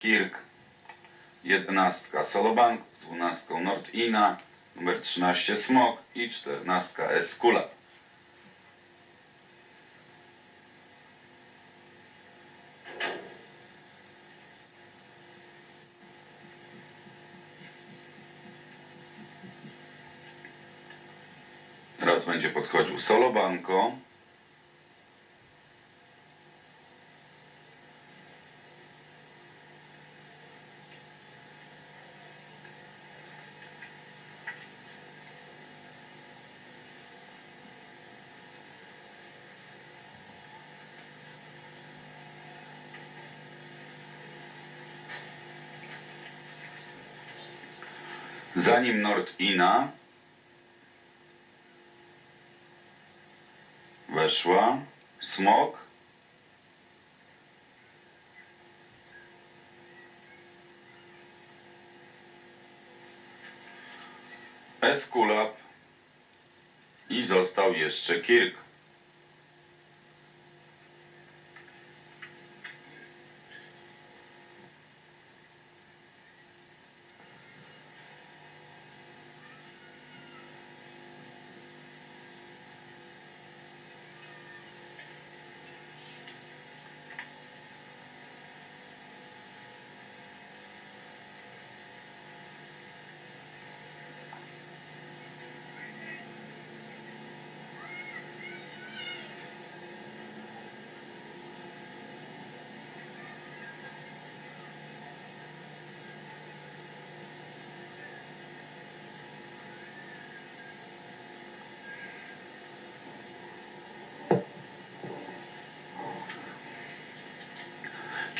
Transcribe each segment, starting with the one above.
Kirk, jedenastka Solobank, dwunastką Nordina, numer 13 Smok i czternastka Eskula. Teraz będzie podchodził Solobanko. Zanim Nordina weszła, smok, Eskulap i został jeszcze Kirk.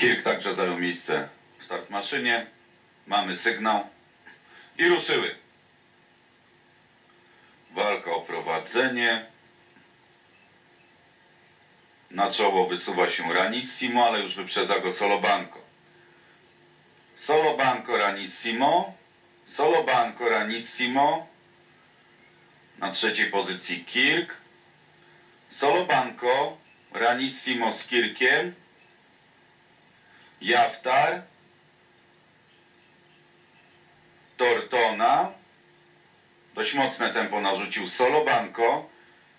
Kirk także zajął miejsce w start maszynie. Mamy sygnał i ruszyły. Walka o prowadzenie. Na czoło wysuwa się Ranissimo, ale już wyprzedza go Solobanko. Solobanko Ranissimo. Solobanko Ranissimo. Na trzeciej pozycji Kirk. Solobanko Ranissimo z Kirkiem. Jaftar, Tortona, dość mocne tempo narzucił Solobanko,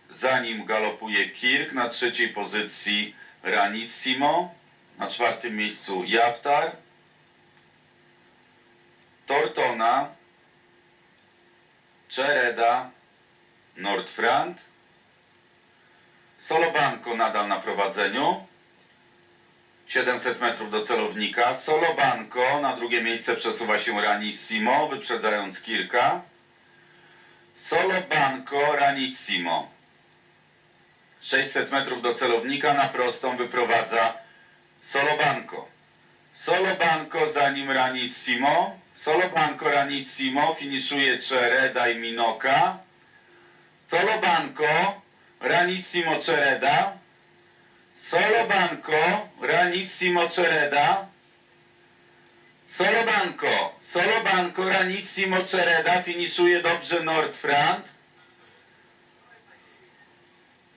zanim galopuje Kirk na trzeciej pozycji Ranissimo, na czwartym miejscu Jaftar, Tortona, Czereda, Nordfrant, Solobanko nadal na prowadzeniu, 700 metrów do celownika. Solobanko na drugie miejsce przesuwa się Ranissimo, wyprzedzając Kirka. Solobanko, Ranissimo. 600 metrów do celownika, na prostą wyprowadza Solobanko. Solobanko zanim Ranissimo. Solobanko, Ranissimo, finiszuje Czereda i Minoka. Solobanko, Ranissimo, Czereda. Solobanko, Ranissimo Cereda. Solobanko, Solobanko, Ranissimo Cereda, finiszuje dobrze Nordfront.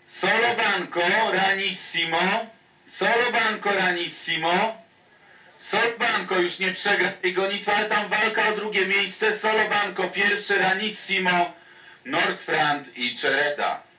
Solobanko, Ranissimo, Solobanko, Ranissimo. Solobanko już nie przegra tej gonitwy, ale tam walka o drugie miejsce. Solobanko pierwszy, Ranissimo, Nordfront i Cereda.